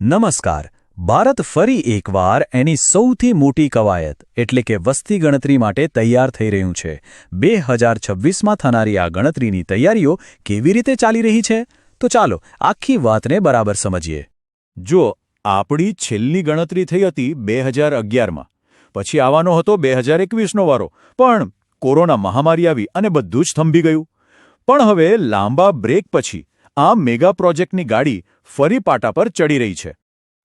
નમસ્કાર. ભારત ફરી એકવાર એની સૌથી મોટી કવાયત, એટલે કે વસ્તી ગણતરી માટે તૈયાર થઈ રહ્યું છે. બે હજાર છવ્વીસમાં થનારી આ ગણતરીની તૈયારીઓ કેવી રીતે ચાલી રહી છે? તો ચાલો, આખી વાતને બરાબર સમજીએ. જો આપણી છેલ્લી ગણતરી થઈ હતી બે હજાર અગિયારમાં, પછી આવવાનો હતો બે હજાર એકવીસનો વારો, પણ કોરોના મહામારી આવી અને બધું જ થંભી ગયું. પણ હવે લાંબા બ્રેક પછી આ મેગા પ્રોજેક્ટની ગાડી ફરી પાટા પર ચડી રહી છે.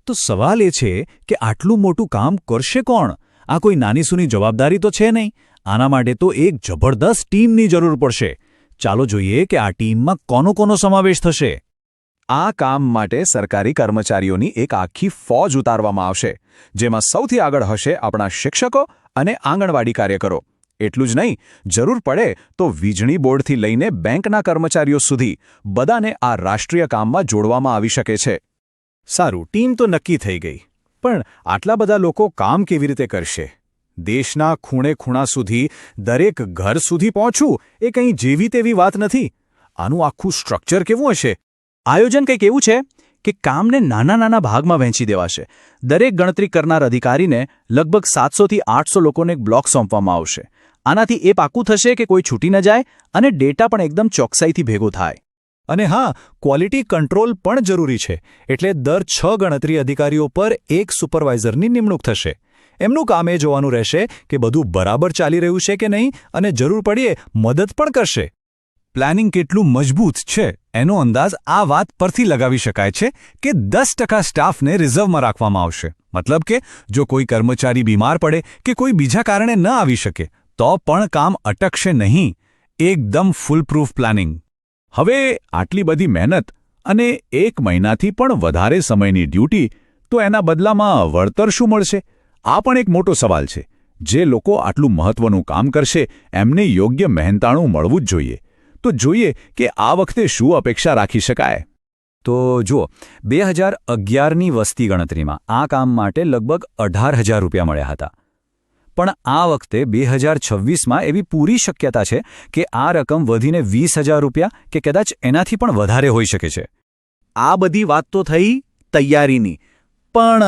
તો સવાલ એ છે કે આટલું મોટું કામ કરશે કોણ? આ કોઈ નાનીસૂની જવાબદારી તો છે નહીં. આના માટે તો એક જબરદસ્ત ટીમની જરૂર પડશે. ચાલો જોઈએ કે આ ટીમમાં કોનો કોનો સમાવેશ થશે. આ કામ માટે સરકારી કર્મચારીઓની એક આખી ફોજ ઉતારવામાં આવશે જેમાં સૌથી આગળ હશે આપણા શિક્ષકો અને આંગણવાડી કાર્યકરો. એટલું જ નહીં, જરૂર પડે તો વીજળી બોર્ડથી લઈને બેંકના કર્મચારીઓ સુધી બધાને આ રાષ્ટ્રીય કામમાં જોડવામાં આવી શકે છે. સારું, ટીમ તો નક્કી થઈ ગઈ, પણ આટલા બધા લોકો કામ કેવી રીતે કરશે? દેશના ખૂણે ખૂણા સુધી દરેક ઘર સુધી પહોંચવું એ કંઈ જેવી તેવી વાત નથી. આનું આખું સ્ટ્રક્ચર કેવું હશે? આયોજન કંઈક એવું છે કે કામને નાના નાના ભાગમાં વહેંચી દેવાશે. દરેક ગણતરી કરનાર અધિકારીને લગભગ સાતસોથી આઠસો લોકોને એક બ્લોક સોંપવામાં આવશે. આનાથી એ પાકું થશે કે કોઈ છૂટી ન જાય અને ડેટા પણ એકદમ ચોકસાઈથી ભેગો થાય. અને હા, ક્વોલિટી કંટ્રોલ પણ જરૂરી છે, એટલે દર છ ગણતરી અધિકારીઓ પર એક સુપરવાઇઝરની નિમણૂક થશે. એમનું કામ એ જોવાનું રહેશે કે બધું બરાબર ચાલી રહ્યું છે કે નહીં અને જરૂર પડીએ મદદ પણ કરશે. પ્લાનિંગ કેટલું મજબૂત છે, એનો અંદાજ આ વાત પરથી લગાવી શકાય છે કે દસ ટકા સ્ટાફને રિઝર્વમાં રાખવામાં આવશે. મતલબ કે જો કોઈ કર્મચારી બીમાર પડે કે કોઈ બીજા કારણે ન આવી શકે તો પણ કામ અટકશે નહીં. એકદમ ફૂલપ્રૂફ પ્લાનિંગ હવે આટલી બધી મહેનત અને એક મહિનાથી પણ વધારે સમયની ડ્યુટી તો એના બદલામાં વળતર શું મળશે? આ પણ એક મોટો સવાલ છે. જે લોકો આટલું મહત્વનું કામ કરશે, એમને યોગ્ય મહેનતાણું મળવું જ જોઈએ. તો જોઈએ કે આ વખતે શું અપેક્ષા રાખી શકાય? તો જુઓ, બે હજાર અગિયારની વસ્તી ગણતરીમાં આ કામ માટે લગભગ અઢાર હજાર રૂપિયા મળ્યા હતા. પણ આ વખતે બે હજાર છવ્વીસમાં એવી પૂરી શક્યતા છે કે આ રકમ વધીને વીસ હજાર રૂપિયા કે કદાચ એનાથી પણ વધારે હોઈ શકે છે. આ બધી વાત તો થઈ તૈયારીની. પણ,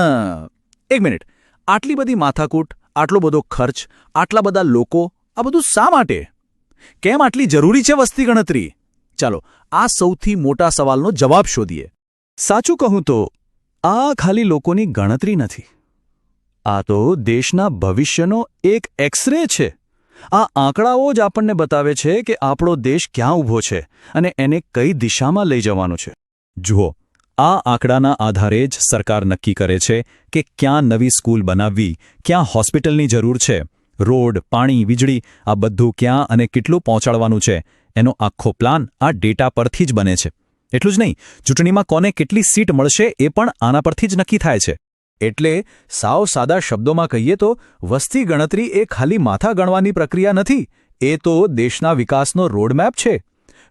એક મિનિટ. આટલી બધી માથાકૂટ, આટલો બધો ખર્ચ, આટલા બધા લોકો, આ બધું શા માટે? કેમ આટલી જરૂરી છે વસ્તી ગણતરી? ચાલો, આ સૌથી મોટા સવાલનો જવાબ શોધીએ. સાચું કહું તો, આ ખાલી લોકોની ગણતરી નથી. આ તો દેશના ભવિષ્યનો એક એક્સરે છે. આ આંકડાઓ જ આપણને બતાવે છે કે આપણો દેશ ક્યાં ઊભો છે અને એને કઈ દિશામાં લઈ જવાનો છે. જુઓ, આ આંકડાના આધારે જ સરકાર નક્કી કરે છે કે ક્યાં નવી સ્કૂલ બનાવવી, ક્યાં હોસ્પિટલની જરૂર છે, રોડ, પાણી, વીજળી, આ બધું ક્યાં અને કેટલું પહોંચાડવાનું છે, એનો આખો પ્લાન આ ડેટા પરથી જ બને છે. એટલું જ નહીં, ચૂંટણીમાં કોને કેટલી સીટ મળશે એ પણ આના પરથી જ નક્કી થાય છે. એટલે સાવ સાદા શબ્દોમાં કહીએ તો, વસ્તી ગણતરી એ ખાલી માથા ગણવાની પ્રક્રિયા નથી, એ તો દેશના વિકાસનો રોડમેપ છે.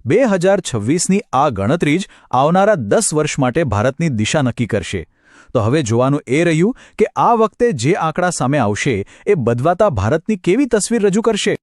બે હજાર છવ્વીસની આ ગણતરી જ આવનારા દસ વર્ષ માટે ભારતની દિશા નક્કી કરશે. તો હવે જોવાનું એ રહ્યું કે આ વખતે જે આંકડા સામે આવશે, એ બદવાતા ભારતની કેવી તસવીર રજૂ કરશે?